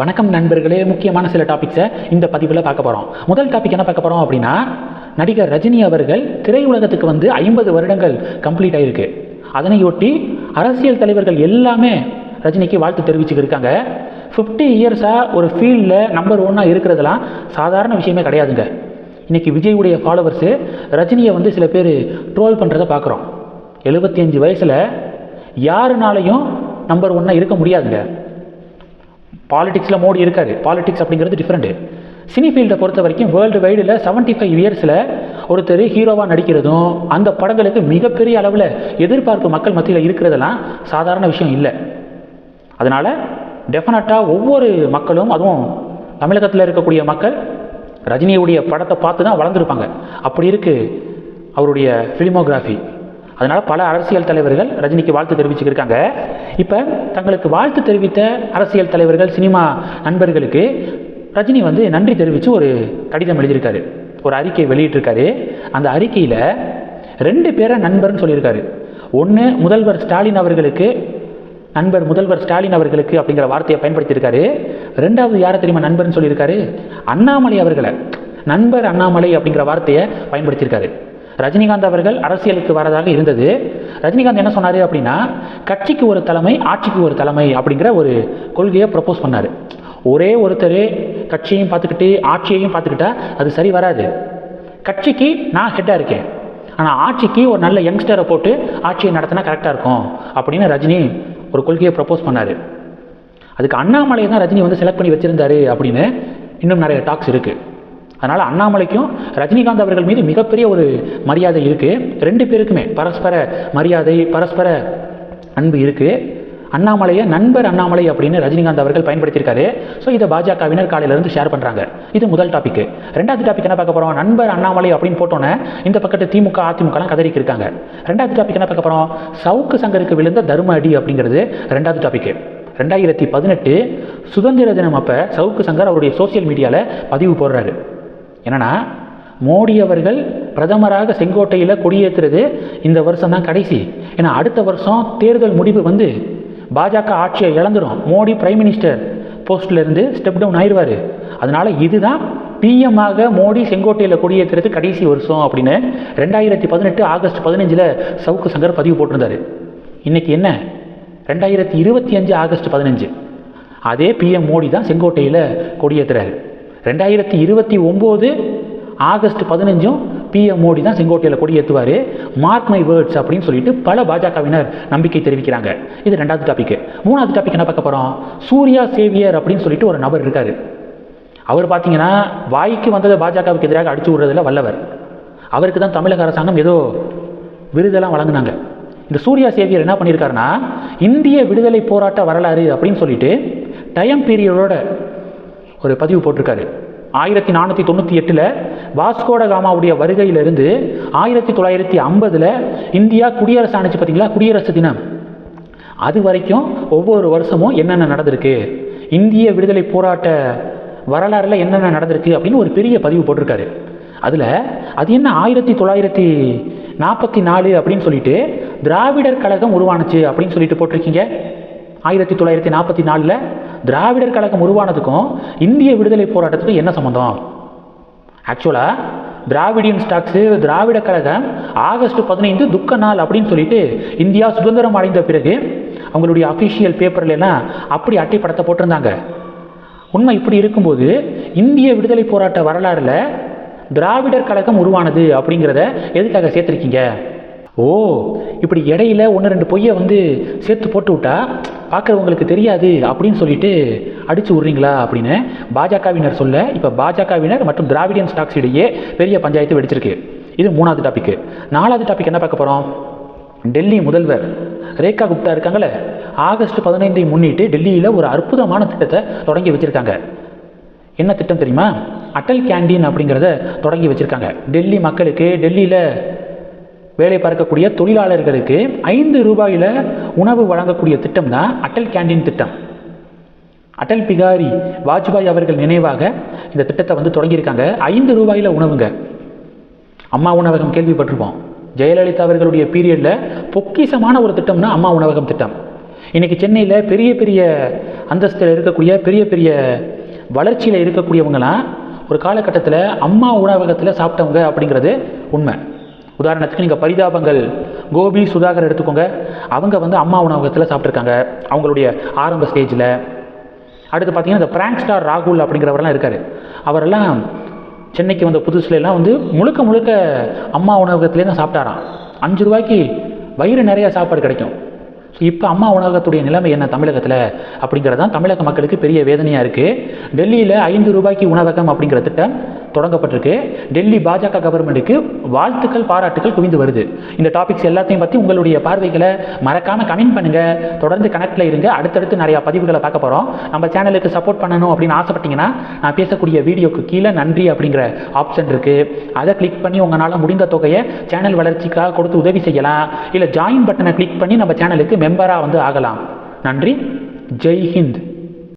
வணக்கம் நண்பர்களே முக்கியமான சில டாபிக்ஸை இந்த பதிவில் பார்க்க போகிறோம் முதல் டாபிக் என்ன பார்க்க போகிறோம் அப்படின்னா நடிகர் ரஜினி அவர்கள் திரையுலகத்துக்கு வந்து ஐம்பது வருடங்கள் கம்ப்ளீட் ஆகிருக்கு அதனையொட்டி அரசியல் தலைவர்கள் எல்லாமே ரஜினிக்கு வாழ்த்து தெரிவிச்சுக்கிருக்காங்க. ஃபிஃப்டி இயர்ஸாக ஒரு ஃபீல்டில் நம்பர் ஒன்னாக இருக்கிறதெல்லாம் சாதாரண விஷயமே கிடையாதுங்க. இன்றைக்கி விஜயுடைய ஃபாலோவர்ஸு ரஜினியை வந்து சில பேர் ட்ரோல் பண்ணுறதை பார்க்குறோம். எழுபத்தி அஞ்சு வயசில் யாருனாலையும் நம்பர் ஒன்னாக இருக்க முடியாதுங்க. பாலிடிக்ஸில் மோடி இருக்காரு. பாலிடிக்ஸ் அப்படிங்கிறது டிஃப்ரெண்ட்டு சினி ஃபீல்டை பொறுத்த வரைக்கும் வேர்ல்டு வைடில் செவன்ட்டி ஃபைவ் இயர்ஸில் ஒருத்தர் ஹீரோவாக நடிக்கிறதும் அந்த படங்களுக்கு மிகப்பெரிய அளவில் எதிர்பார்ப்பு மக்கள் மத்தியில் இருக்கிறதெல்லாம் சாதாரண விஷயம் இல்லை. அதனால் டெஃபினட்டாக ஒவ்வொரு மக்களும் அதுவும் தமிழகத்தில் இருக்கக்கூடிய மக்கள் ரஜினியுடைய படத்தை பார்த்து தான் வளர்ந்துருப்பாங்க. அப்படி இருக்குது அவருடைய ஃபிலிமோகிராஃபி அதனால் பல அரசியல் தலைவர்கள் ரஜினிக்கு வாழ்த்து தெரிவிச்சுக்கிருக்காங்க. இப்போ தங்களுக்கு வாழ்த்து தெரிவித்த அரசியல் தலைவர்கள் சினிமா நண்பர்களுக்கு ரஜினி வந்து நன்றி தெரிவித்து ஒரு கடிதம் எழுதியிருக்காரு. ஒரு அறிக்கை வெளியிட்டிருக்காரு. அந்த அறிக்கையில் ரெண்டு பேரை நண்பர்னு சொல்லியிருக்காரு. ஒன்று முதல்வர் ஸ்டாலின் அவர்களுக்கு நண்பர் முதல்வர் ஸ்டாலின் அவர்களுக்கு அப்படிங்கிற வார்த்தையை பயன்படுத்தியிருக்காரு. ரெண்டாவது யாரை தெரியுமா நண்பர்னு சொல்லியிருக்காரு? அண்ணாமலை அவர்களை. நண்பர் அண்ணாமலை அப்படிங்கிற வார்த்தையை பயன்படுத்தியிருக்காரு. ரஜினிகாந்த் அவர்கள் அரசியலுக்கு வரதாக இருந்தது. ரஜினிகாந்த் என்ன சொன்னார் அப்படின்னா கட்சிக்கு ஒரு தலைமை ஆட்சிக்கு ஒரு தலைமை அப்படிங்கிற ஒரு கொள்கையை ப்ரப்போஸ் பண்ணார். ஒரே ஒருத்தர் கட்சியையும் பார்த்துக்கிட்டு ஆட்சியையும் பார்த்துக்கிட்டா அது சரி வராது. கட்சிக்கு நான் ஹெட்டாக இருக்கேன். ஆனால் ஆட்சிக்கு ஒரு நல்ல யங்ஸ்டரை போட்டு ஆட்சியை நடத்தினா கரெக்டாக இருக்கும் அப்படின்னு ரஜினி ஒரு கொள்கையை ப்ரப்போஸ் பண்ணார். அதுக்கு அண்ணாமலையை தான் ரஜினி வந்து செலக்ட் பண்ணி வச்சுருந்தாரு அப்படின்னு இன்னும் நிறைய டாக்ஸ் இருக்குது அதனால் அண்ணாமலைக்கும் ரஜினிகாந்த் அவர்கள் மீது மிகப்பெரிய ஒரு மரியாதை இருக்குது ரெண்டு பேருக்குமே பரஸ்பர மரியாதை பரஸ்பர அன்பு இருக்குது அண்ணாமலையை நண்பர் அண்ணாமலை அப்படின்னு ரஜினிகாந்த் அவர்கள் பயன்படுத்தியிருக்காரு. ஸோ இதை பாஜகவினர் காலையிலேருந்து ஷேர் பண்ணுறாங்க இது முதல் டாபிக் ரெண்டாவது டாபிக் என்ன பார்க்க போகிறோம் நண்பர் அண்ணாமலை அப்படின்னு போட்டோன்னே இந்த பக்கத்து திமுக அதிமுகலாம் கதறிக்கு இருக்காங்க. ரெண்டாவது டாபிக் என்ன பார்க்க போகிறோம் சவுக்கு சங்கருக்கு விழுந்த தர்ம அடி அப்படிங்கிறது ரெண்டாவது டாபிக் ரெண்டாயிரத்தி பதினெட்டு சுதந்திர தினம் அப்போ சவுக்கு சங்கர் அவருடைய சோசியல் மீடியாவில் பதிவு போடுறாரு. என்னன்னா மோடி அவர்கள் பிரதமராக செங்கோட்டையில் கொடியேற்றுறது இந்த வருஷம் தான் கடைசி. ஏன்னா அடுத்த வருஷம் தேர்தல் முடிவு வந்து பாஜக ஆட்சியை இழந்துடும் மோடி பிரைம் மினிஸ்டர் போஸ்ட்லேருந்து ஸ்டெப் டவுன் ஆயிடுவார் அதனால் இதுதான் பிஎம்மாக மோடி செங்கோட்டையில் கொடியேற்றுறது கடைசி வருஷம் அப்படின்னு ரெண்டாயிரத்தி பதினெட்டு ஆகஸ்ட் பதினஞ்சில் சவுக்கு சங்கர் பதிவு போட்டிருந்தாரு. இன்றைக்கி என்ன? ரெண்டாயிரத்தி இருபத்தி அஞ்சு ஆகஸ்ட் பதினஞ்சு. அதே பிஎம் மோடி தான் செங்கோட்டையில் கொடியேற்றுறாரு ரெண்டாயிரத்தி இருபத்தி ஒம்பது ஆகஸ்ட் பதினஞ்சும் பிஎம் மோடி தான் செங்கோட்டையில் கொடியேற்றுவார். மார்க் மை வேர்ட்ஸ் அப்படின்னு சொல்லிட்டு பல பாஜகவினர் நம்பிக்கை தெரிவிக்கிறாங்க. இது ரெண்டாவது டாபிக் மூணாவது டாபிக் என்ன பார்க்க போகிறோம் சூர்யா சேவியர் அப்படின்னு சொல்லிட்டு ஒரு நபர் இருக்கார். அவர் பார்த்தீங்கன்னா வாய்க்கு வந்ததை பாஜகவுக்கு எதிராக அடிச்சு விடுறதுல வல்லவர். அவருக்கு தான் தமிழக அரசாங்கம் ஏதோ விருதெல்லாம் வழங்கினாங்க. இந்த சூர்யா சேவியர் என்ன பண்ணியிருக்காருன்னா இந்திய விடுதலை போராட்ட வரலாறு அப்படின்னு சொல்லிட்டு டைம் பீரியடோட ஒரு பதிவு போட்டிருக்காரு. ஆயிரத்தி நானூற்றி தொண்ணூற்றி எட்டில் வாஸ்கோடகாமாவுடைய வருகையிலிருந்து ஆயிரத்தி தொள்ளாயிரத்தி ஐம்பதில் இந்தியா குடியரசு ஆணைச்சு பார்த்தீங்களா குடியரசு தினம். அது வரைக்கும் ஒவ்வொரு வருஷமும் என்னென்ன நடந்திருக்கு? இந்திய விடுதலை போராட்ட வரலாறில் என்னென்ன நடந்திருக்கு அப்படின்னு ஒரு பெரிய பதிவு போட்டிருக்காரு. அதில் அது என்ன ஆயிரத்தி தொள்ளாயிரத்தி நாற்பத்தி நாலு அப்படின்னு சொல்லிட்டு திராவிடர் கழகம் உருவானுச்சு அப்படின்னு சொல்லிட்டு போட்டிருக்கீங்க. ஆயிரத்தி தொள்ளாயிரத்தி நாற்பத்தி நாலில் திராவிடர் கழகம் உருவானதுக்கும் இந்திய விடுதலை போராட்டத்துக்கும் என்ன சம்மந்தம் ஆக்சுவலாக Dravidian stocks Dravida Kazhagam August பதினைந்து துக்க நாள் அப்படின்னு சொல்லிட்டு இந்தியா சுதந்திரம் அடைந்த பிறகு அவங்களுடைய அஃபிஷியல் பேப்பரில் எல்லாம் அப்படி அட்டைப்படத்தை போட்டிருந்தாங்க. உண்மை இப்படி இருக்கும்போது இந்திய விடுதலை போராட்ட வரலாறில் திராவிடர் கழகம் உருவானது அப்படிங்கிறத எதுக்காக சேர்த்துருக்கீங்க? ஓ இப்படி இடையில ஒன்று ரெண்டு பொய்யை வந்து சேர்த்து போட்டு விட்டா பார்க்குறவங்களுக்கு தெரியாது அப்படின்னு சொல்லிட்டு அடித்து விட்றீங்களா அப்படின்னு பாஜகவினர் சொல்ல இப்போ பாஜகவினர் மற்றும் திராவிடியன் ஸ்டாக்ஸ் இடையே பெரிய பஞ்சாயத்து வெடிச்சிருக்கு. இது மூணாவது டாபிக் நாலாவது டாபிக் என்ன பார்க்க போகிறோம் டெல்லி முதல்வர் ரேகா குப்தா இருக்காங்களே ஆகஸ்ட் பதினைந்தை முன்னிட்டு டெல்லியில் ஒரு அற்புதமான திட்டத்தை தொடங்கி வச்சுருக்காங்க. என்ன திட்டம் தெரியுமா? அட்டல் கேண்டீன் அப்படிங்கிறத தொடங்கி வச்சுருக்காங்க. டெல்லி மக்களுக்கு டெல்லியில் வேலை பார்க்கக்கூடிய தொழிலாளர்களுக்கு ஐந்து ரூபாயில் உணவு வழங்கக்கூடிய திட்டம் தான் அட்டல் கேண்டீன் திட்டம். அட்டல் பிகாரி வாஜ்பாய் அவர்கள் நினைவாக இந்த திட்டத்தை வந்து தொடங்கியிருக்காங்க. ஐந்து ரூபாயில் உணவுங்க. அம்மா உணவகம் கேள்விப்பட்டிருப்போம். ஜெயலலிதா அவர்களுடைய பீரியடில் பொக்கிசமான ஒரு திட்டம்னா அம்மா உணவகம் திட்டம். இன்றைக்கி சென்னையில் பெரிய பெரிய அந்தஸ்தில் இருக்கக்கூடிய பெரிய பெரிய வளர்ச்சியில் இருக்கக்கூடியவங்களாம் ஒரு காலகட்டத்தில் அம்மா உணவகத்தில் சாப்பிட்டவங்க அப்படிங்கிறது உண்மை. உதாரணத்துக்கு நீங்கள் பரிதாபங்கள் கோபி சுதாகர் எடுத்துக்கோங்க. அவங்க வந்து அம்மா உணவகத்தில் சாப்பிட்ருக்காங்க அவங்களுடைய ஆரம்ப ஸ்டேஜில் அடுத்து பார்த்தீங்கன்னா இந்த பிராங்க் ஸ்டார் ராகுல் அப்படிங்கிறவரெல்லாம் இருக்கார். அவரெல்லாம் சென்னைக்கு வந்த புதுசுல வந்து முழுக்க முழுக்க அம்மா உணவகத்திலே தான் சாப்பிட்டாராம். அஞ்சு ரூபாய்க்கு வயிறு நிறையா சாப்பாடு கிடைக்கும். ஸோ இப்போ அம்மா உணவகத்துடைய நிலைமை என்ன தமிழகத்தில்? அப்படிங்கிறது தான் தமிழக மக்களுக்கு பெரிய வேதனையாக இருக்குது டெல்லியில் ஐந்து ரூபாய்க்கு உணவகம் அப்படிங்கிற திட்டம் தொடங்கப்பட்டிருக்கு. டெல்லி பாஜக கவர்மெண்ட்டுக்கு வாழ்த்துக்கள் பாராட்டுகள் குவிந்து வருது. இந்த டாபிக்ஸ் எல்லாத்தையும் பற்றி உங்களுடைய பார்வைகளை மறக்காமல் கமெண்ட் பண்ணுங்கள் தொடர்ந்து கனெக்டில் இருங்க. அடுத்தடுத்து நிறையா பதிவுகளை பார்க்க போகிறோம் நம்ம சேனலுக்கு சப்போர்ட் பண்ணணும் அப்படின்னு ஆசைப்பட்டீங்கன்னா நான் பேசக்கூடிய வீடியோக்கு கீழே நன்றி அப்படிங்கிற ஆப்ஷன் இருக்குது அதை கிளிக் பண்ணி உங்களால் முடிந்த தொகையை சேனல் வளர்ச்சிக்காக கொடுத்து உதவி செய்யலாம். இல்லை ஜாயின் பட்டனை கிளிக் பண்ணி நம்ம சேனலுக்கு மெம்பராக வந்து ஆகலாம். நன்றி. ஜெய் ஹிந்த்.